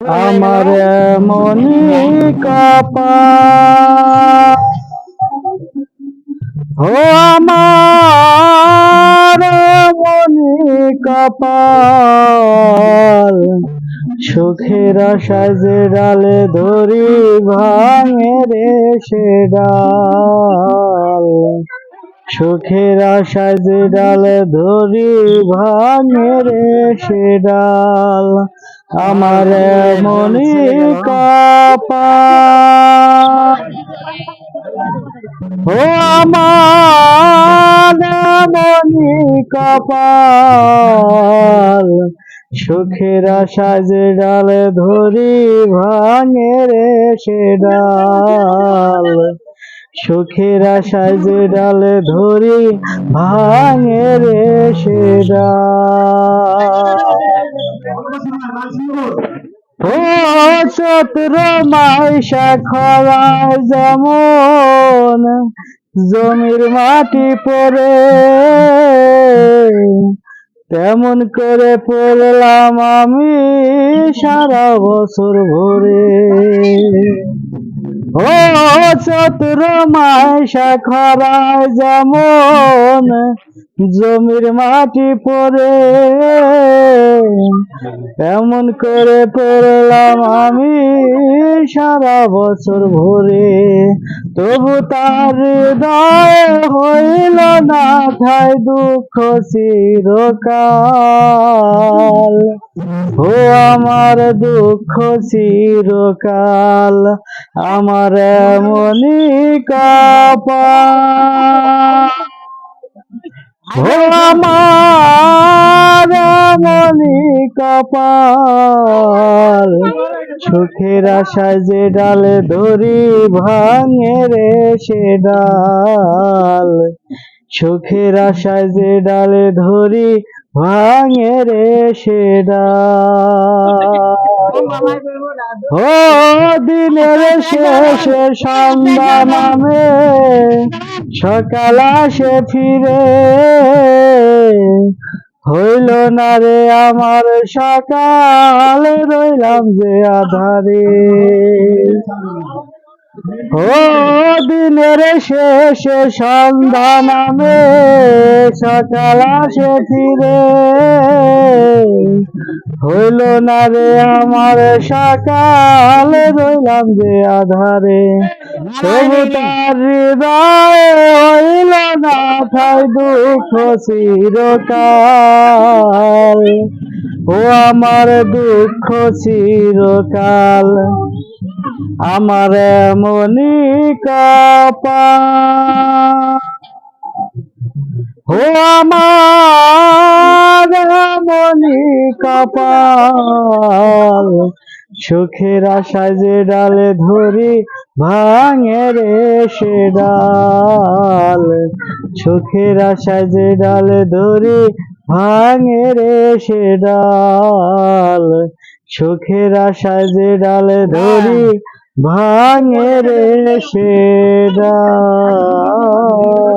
আমার মনি কপাল ও আমার মনি কপাল, সুখের যে ডালে ধরি ভাঙে রে সে ডাল। সুখের যে ডালে ধরি ভাঙে রে সে ডাল। আমার মনি কপাল ও আমার মনি কপাল, সুখের যে ডালে ধরি ভাঙে রে সে ডাল। সুখের যে ডালে ধরি ভাঙে রে সে ডাল। ও চতুর মাইশা খরায় যেমন জমির মাটি পড়ে, তেমন করে পড়লাম আমি সারা বছর ভরে। চতুর মাইশা খরায় যেমন জমির মাটি পড়ে এমন করে পড়লাম আমি সারা বছর ভরে। তবু তার হইল না ঠাই দুঃখ চিরকাল। ও আমার দুঃখ চিরকাল, আমার ও আমার মনি কপাল, সুখের আশায় যে ডালে ধরি ভাঙে রে সে ডাল। সুখের আশায় যে ডালে ধরি ভাঙে রে সে ডাল ও দিনের শেষে সন্ধ্যা নামে, সকাল আসে ফিরে। হইল না রে আমার সকাল, রইলাম যে আধারে। ও দিনের শেষে সন্ধ্যা নামে সকাল আসে ফিরে। হইল না রে আমার সকাল, রইলাম যে আধারে। তার হৃদয় হইল না ঠাই দুঃখ চিরকাল। ও আমার দুঃখ চিরকাল, আমার মনি ও আমার মনি কপাল, সুখের আশায় যে ডালে ধরি ভাঙে রে সে ডাল, সুখের আশায় যে ডালে ধরি ভাঙে রে সে ডাল সুখের আশায় যে ডালে ধরি ভাঙে রে সে ডাল।